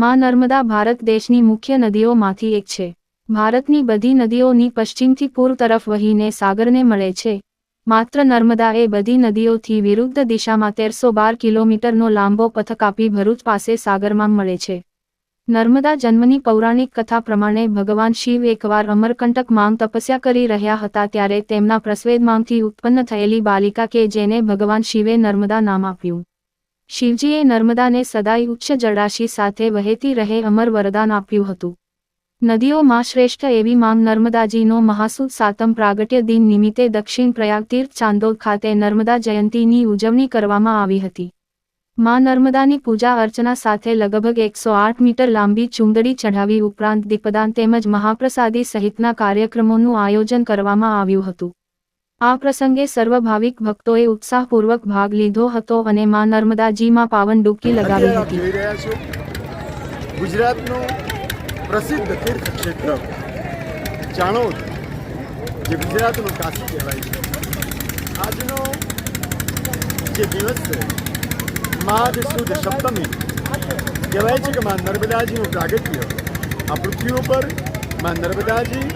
માં નર્મદા ભારત દેશની મુખ્ય નદીઓમાંથી એક છે. ભારતની બધી નદીઓની પશ્ચિમથી પૂર્વ તરફ વહીને સાગરને મળે છે. માત્ર નર્મદા એ બધી નદીઓથી વિરુદ્ધ દિશામાં તેરસો બાર કિલોમીટરનો લાંબો પથ કાપી ભરૂચ પાસે સાગરમાં મળે છે. નર્મદા જન્મની પૌરાણિક કથા પ્રમાણે ભગવાન શિવ એકવાર અમરકંટક માંગ તપસ્યા કરી રહ્યા હતા ત્યારે તેમના પ્રસ્વેદમાંથી ઉત્પન્ન થયેલી બાલિકા કે જેને ભગવાન શિવે નર્મદા નામ આપ્યું. શિવજીએ નર્મદાને સદાય ઉચ્ચ જળરાશિ સાથે વહેતી રહે અમર વરદાન આપ્યું હતું. નદીઓમાં શ્રેષ્ઠ એવી માંગ નર્મદાજીનો મહાસુદ સાતમ પ્રાગટ્ય દિન નિમિત્તે દક્ષિણ પ્રયાગ તીર્થ ચાંદોદ ખાતે નર્મદા જયંતીની ઉજવણી કરવામાં આવી હતી. માં નર્મદાની પૂજા અર્ચના સાથે લગભગ એકસો આઠ મીટર લાંબી ચુંદડી ચઢાવી ઉપરાંત દીપદાન તેમજ મહાપ્રસાદી સહિતના કાર્યક્રમોનું આયોજન કરવામાં આવ્યું હતું. આ પ્રસંગે સર્વ ભાવિક ભક્તોએ ઉત્સાહપૂર્વક ભાગ લીધો હતો અને માં નર્મદાજીમાં પાવન ડૂબકી લગાવી હતી. ગુજરાતનું પ્રસિદ્ધ તીર્થક્ષેત્ર. ચાણોદ જે ગુજરાતનું કાશી કહેવાય છે. આજનો જે દિવસ છે માઘ સુદ સપ્તમી. કહેવાય છે કે મા નર્મદાજીનું પ્રાગટ્ય. આ પૃથ્વી ઉપરમાં નર્મદાજી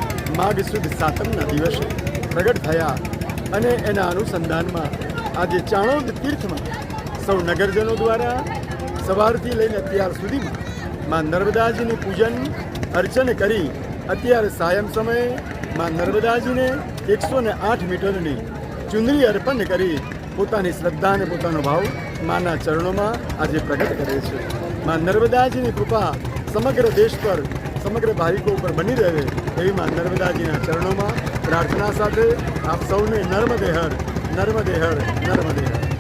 માઘ સુદ સાતમના દિવસે પ્રગટ થયા. અને એના અનુસંધાનમાં આજે ચાણોદ તીર્થમાં સૌ નગરજનો દ્વારા સવારથી લઈને અત્યાર સુધીમાં માં નર્મદાજીની પૂજન, અર્ચન કરી અત્યારે સાયમ સમયે માં નર્મદાજીને એકસો ને આઠ મીટરની ચુંદડી અર્પણ કરી પોતાની શ્રદ્ધા અને પોતાનો ભાવ માના ચરણોમાં આજે પ્રગટ કરે છે. માં નર્મદાજીની કૃપા સમગ્ર દેશ પર સમગ્ર ભાવિકો ઉપર બની રહે એવી માં નર્મદાજીના ચરણોમાં પ્રાર્થના સાથે આપ સૌને નર્મદેહર નર્મદેહર નર્મદેહર. નર્મદે હર